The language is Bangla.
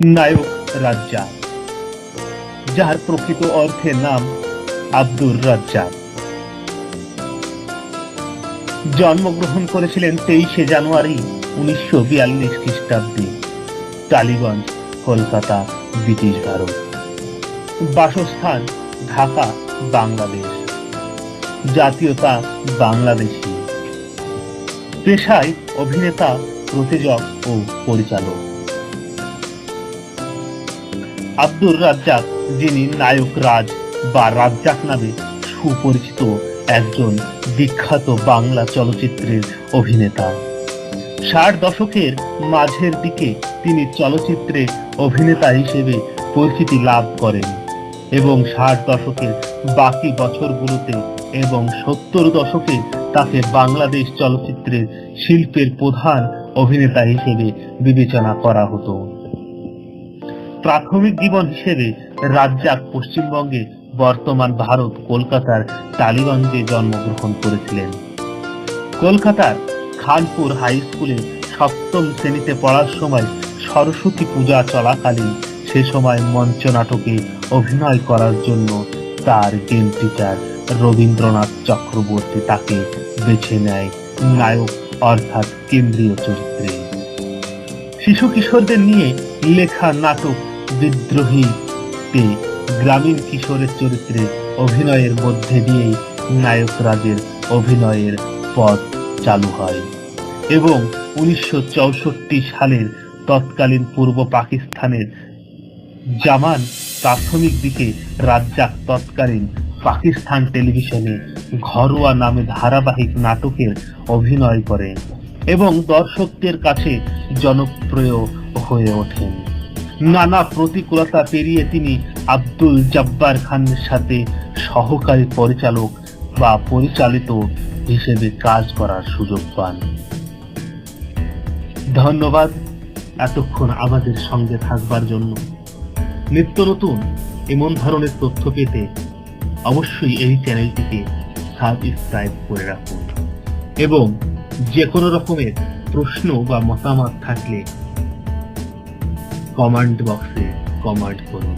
নায়ক রাজ্জাক যার প্রকৃত অর্থের নাম আব্দুর রাজ্জাক জন্মগ্রহণ করেছিলেন তেইশে জানুয়ারি উনিশশো বিয়াল্লিশ খ্রিস্টাব্দে টালিগঞ্জ কলকাতা, ব্রিটিশ ভারত। বাসস্থান ঢাকা, বাংলাদেশ। জাতীয়তা বাংলাদেশী। পেশায় অভিনেতা, প্রযোজক ও পরিচালক। আব্দুর রাজ্জাক, যিনি নায়ক রাজ বা রাজ্জাক নামে সুপরিচিত একজন বিখ্যাত বাংলা চলচ্চিত্রের অভিনেতা। ষাট দশকের মাঝের দিকে তিনি চলচ্চিত্রে অভিনেতা হিসেবে পরিচিতি লাভ করেন এবং ষাট দশকের বাকি বছরগুলোতে এবং সত্তর দশকে তাকে বাংলাদেশ চলচ্চিত্রের শিল্পের প্রধান অভিনেতা হিসেবে বিবেচনা করা হতো। প্রাথমিক জীবন হিসেবে রাজ্জাক পশ্চিমবঙ্গে বর্তমান ভারত কলকাতার টালিগঞ্জে জন্মগ্রহণ করেছিলেন। কলকাতার খানপুর হাই স্কুলে সপ্তম শ্রেণীতে পড়ার সময় সরস্বতী পূজা চলাকালীন সে সময় মঞ্চ নাটকে অভিনয় করার জন্য তার গেম টিচার রবীন্দ্রনাথ চক্রবর্তী তাকে বেছে নেয় নায়ক অর্থাৎ কেন্দ্রীয় চরিত্রে। শিশু কিশোরদের নিয়ে লেখা নাটক বিদ্রোহীতে গ্রামীণ কিশোরের চরিত্রে অভিনয়ের মধ্যে দিয়েই নায়ক রাজের অভিনয়ের পথ চালু হয় এবং উনিশশো চৌষট্টি সালের তৎকালীন পূর্ব পাকিস্তানের জামান প্রাথমিক দিকে রাজ্জাক তৎকালীন পাকিস্তান টেলিভিশনে ঘরোয়া নামে ধারাবাহিক নাটকের অভিনয় করেন এবং দর্শকদের কাছে জনপ্রিয় হয়ে ওঠেন। নানা প্রতিকূলতা পেরিয়ে তিনি আব্দুল জব্বার খানের সাথে সহকারী পরিচালক বা পরিচালিত হিসেবে কাজ করার সুযোগ পান। ধন্যবাদ এতক্ষণ আমাদের সঙ্গে থাকবার জন্য। নিত্য নতুন এমন ধরনের তথ্য পেতে অবশ্যই এই চ্যানেলটিকে সাবস্ক্রাইব করে রাখুন। এবং যে কোনো রকমের প্রশ্ন বা মতামত থাকলে কমেন্ট বক্সে কমান্ড করুন।